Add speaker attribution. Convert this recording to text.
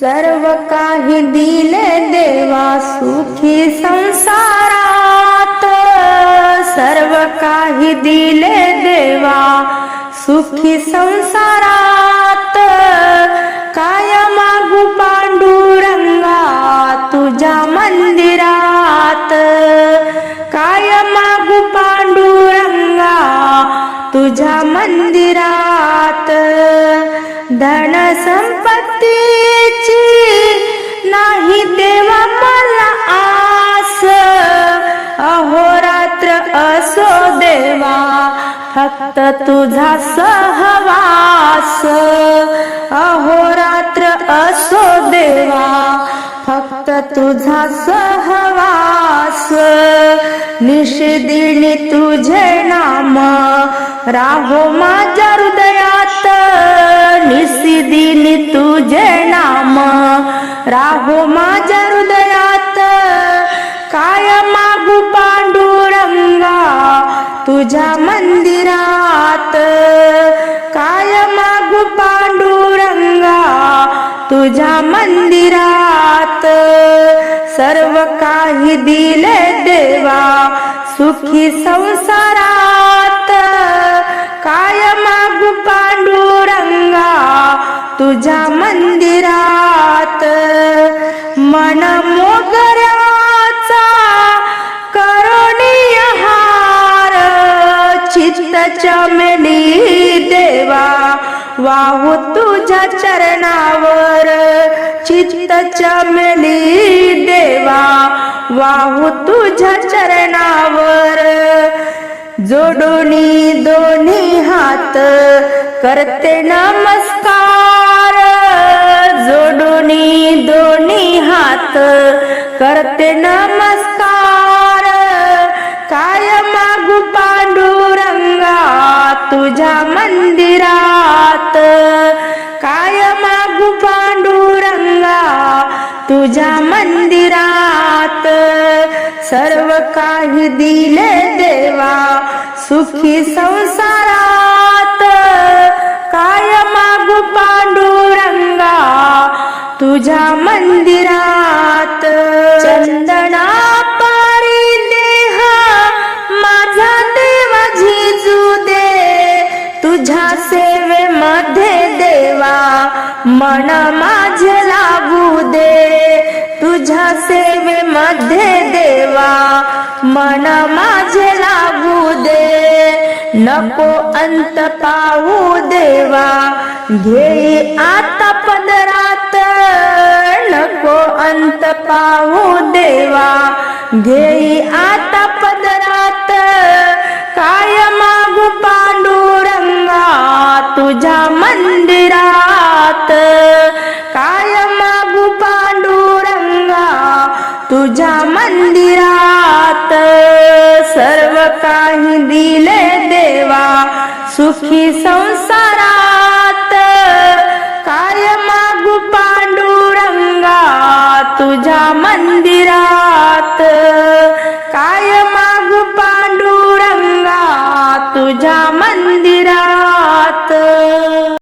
Speaker 1: सर्व काही दिले देवा सुखी संसारात. सर्व काही दिले देवा सुखी संसारात धन संपत्तीची नाही देवा मला आस. अहोरात्र असो देवा फक्त तुझा सहवास. अहोरात्र असो देवा फक्त तुझा सहवास. निषिदिनी तुझे नाम राहो माझ्या हृदयात निसिदिनी तुझे नाम. राहो माझ्या हृदयात काय मागू पांडुरंगा तुझ्या मंदिरात. काय मागू पांडुरंगा तुझ्या मंदिरात. सर्व काही दिले देवा सुखी संसारात. तुझ्या मंदिरात मन मोगऱ्याचा करुणीय हार चित्त चमेली देवा वाहू तुझ्या चरणावर चित्त चमेली देवा वाहू तुझ्या चरणावर. जोडोनी दोन्ही हात करते नमस्कार. करते नमस्कार. काय मागू पांडुरंगा तुझ्या मंदिरात? काय मागू पांडुरंगा तुझ्या मंदिरात? सर्व काही दिले देवा सुखी संसारात. काय मागू पांडुरंगा तुझ्या सेवेमध्ये देवा मन माझे लागू दे. तुझ्या सेवेमध्ये देवा मन माझे लागू दे. नको अंत पाहू देवा घे आता पदरात. नको अंत पाहू देवा घे आता पदरात. दिले देवा सुखी संसारात. काय मागू पांडुरंगा तुझ्या मंदिरात. काय मागू पांडुरंगा तुझ्या मंदिरात.